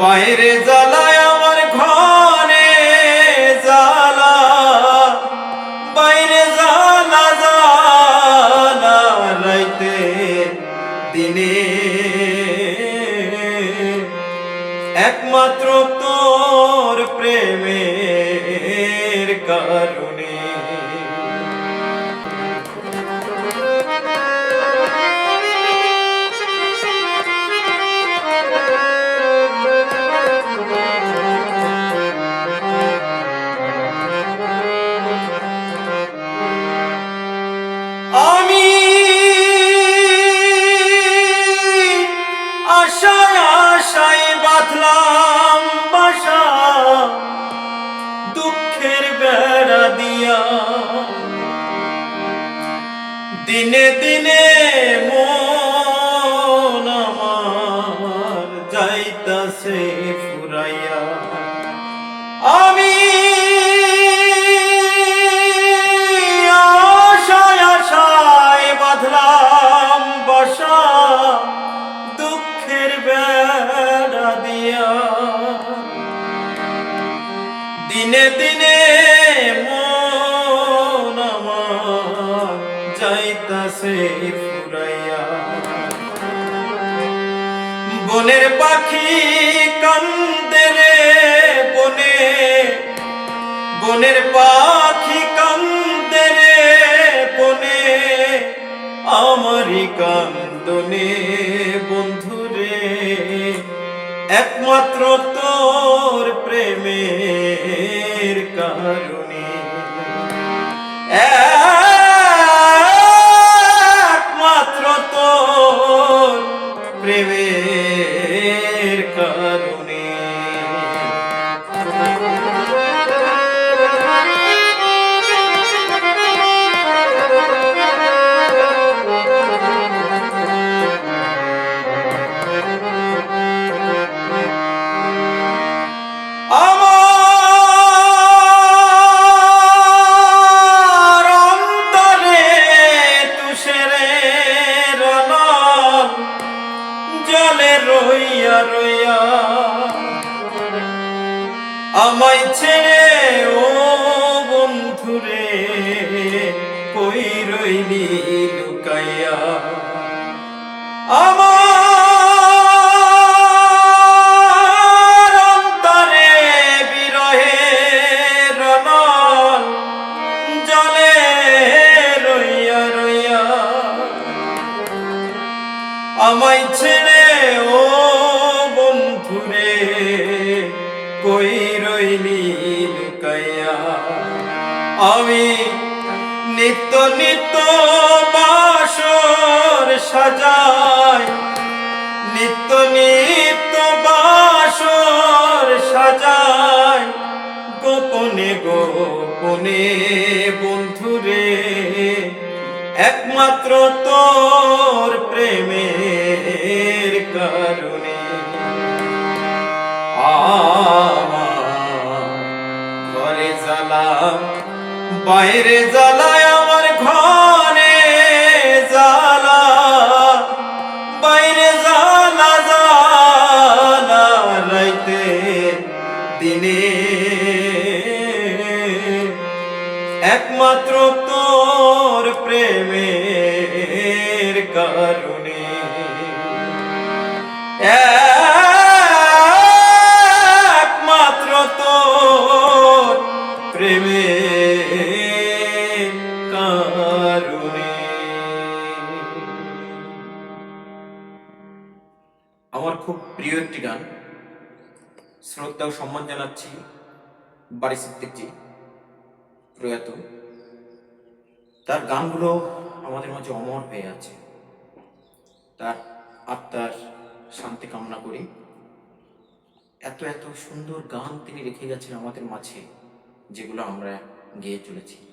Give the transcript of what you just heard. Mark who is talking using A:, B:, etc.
A: বাইরে জ্বালায় আমার ঘরে জ্বালা। বাইরে জ্বালা জ্বালা রাইতে দিনে। একমাত্র তোর প্রেমের আশায় আশায় বাঁধলাম বাসা। দুঃখের বেড়া দিয়া দিনে দিনে দিনে দিনে মন আমার যাইতাছে ফুরাইয়া। বনের পাখি কান্দে রে বনে, বনের পাখি কান্দে রে বনে, আমারই কান্দনে বন্ধুরে একমাত্র তোর প্রেমের কারণে আমায় ছেড়ে কই রইলি লুকাইয়া? আমি নিত্য নিত্য বাসর সাজাই। নিত্য নিত্য বাসর সাজাই। গোপনে গোপনে বন্ধুরে, একমাত্র তোর প্রেমের কারণে। ঘরে জ্বালা বাইরে জ্বালায়, আমার ঘরে জ্বালা বাইরে জ্বালা জ্বালা, রাইতে, দিনে। একমাত্র তোর প্রেমের কারণে। প্রেমের কারণে আমার খুব প্রিয় একটি গান। শ্রদ্ধা ও সম্মান জানাচ্ছি বাড়ি সিদ্দিকজি প্রয়াত। তার গানগুলো আমাদের মাঝে অমর হয়ে আছে। তার আত্মার শান্তি কামনা করি। এত এত সুন্দর গান তিনি রেখে গেছেন আমাদের মাঝে। যেগুলো আমরা গেয়ে চলেছি।